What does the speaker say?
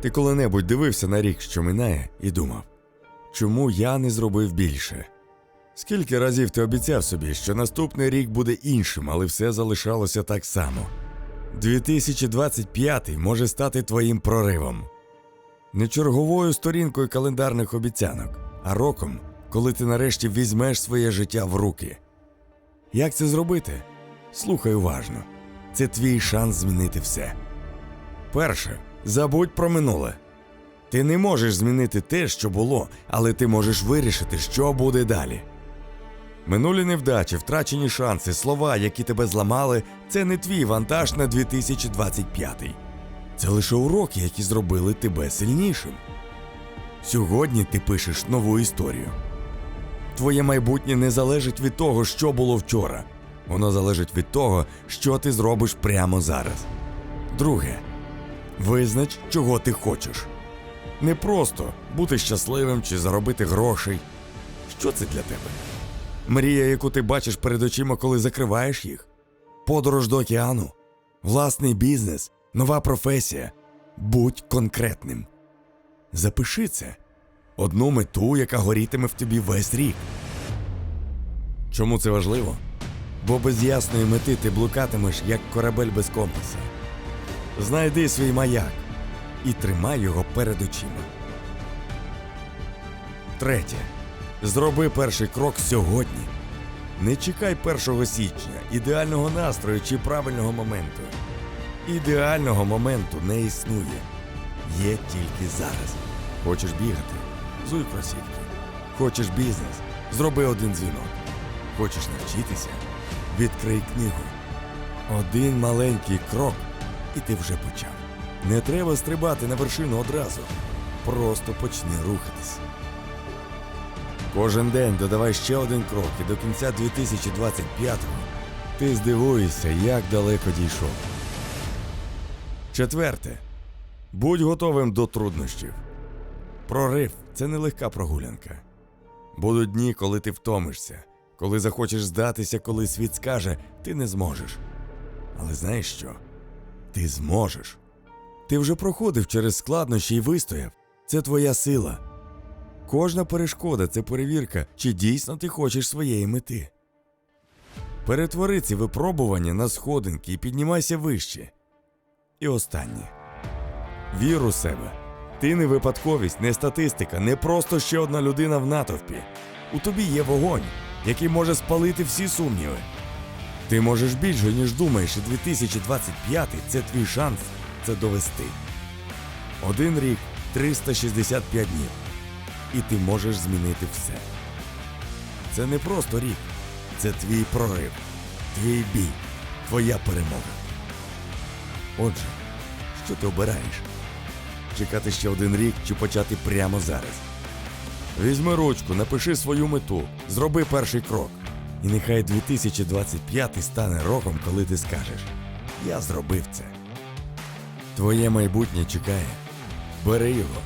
Ти коли-небудь дивився на рік, що минає, і думав, чому я не зробив більше? Скільки разів ти обіцяв собі, що наступний рік буде іншим, але все залишалося так само. 2025 може стати твоїм проривом. Не черговою сторінкою календарних обіцянок, а роком, коли ти нарешті візьмеш своє життя в руки. Як це зробити? Слухай уважно. Це твій шанс змінити все. Перше, забудь про минуле. Ти не можеш змінити те, що було, але ти можеш вирішити, що буде далі. Минулі невдачі, втрачені шанси, слова, які тебе зламали, це не твій вантаж на 2025. Це лише уроки, які зробили тебе сильнішим. Сьогодні ти пишеш нову історію. Твоє майбутнє не залежить від того, що було вчора. Воно залежить від того, що ти зробиш прямо зараз. Друге, визнач, чого ти хочеш. Не просто бути щасливим чи заробити грошей. Що це для тебе? Мрія, яку ти бачиш перед очима, коли закриваєш їх? Подорож до океану, власний бізнес, нова професія. Будь конкретним. Запиши це одну мету, яка горітиме в тобі весь рік. Чому це важливо? Бо без ясної мети ти блукатимеш, як корабель без компаса. Знайди свій маяк і тримай його перед очима. Третє. Зроби перший крок сьогодні. Не чекай 1 січня, ідеального настрою чи правильного моменту. Ідеального моменту не існує. Є тільки зараз. Хочеш бігати? Зуй кросівки. Хочеш бізнес? Зроби один дзвінок. Хочеш навчитися? Відкрий книгу. Один маленький крок, і ти вже почав. Не треба стрибати на вершину одразу. Просто почни рухатись. Кожен день додавай ще один крок, і до кінця 2025-го ти здивуєшся, як далеко дійшов. Четверте. Будь готовим до труднощів. Прорив це не легка прогулянка. Будуть дні, коли ти втомишся, коли захочеш здатися, коли світ скаже, ти не зможеш. Але знаєш що? Ти зможеш. Ти вже проходив через складнощі і вистояв. Це твоя сила. Кожна перешкода це перевірка, чи дійсно ти хочеш своєї мети. Перетвори ці випробування на сходинки і піднімайся вище. І останнє. Вір у себе. Ти не випадковість, не статистика, не просто ще одна людина в натовпі. У тобі є вогонь, який може спалити всі сумніви. Ти можеш більше, ніж думаєш, і 2025 це твій шанс це довести. Один рік 365 днів. І ти можеш змінити все. Це не просто рік, це твій прорив, твій бій, твоя перемога. Отже, що ти обираєш? Чекати ще один рік чи почати прямо зараз? Візьми ручку, напиши свою мету, зроби перший крок. І нехай 2025 стане роком, коли ти скажеш: Я зробив це. Твоє майбутнє чекає. Бери його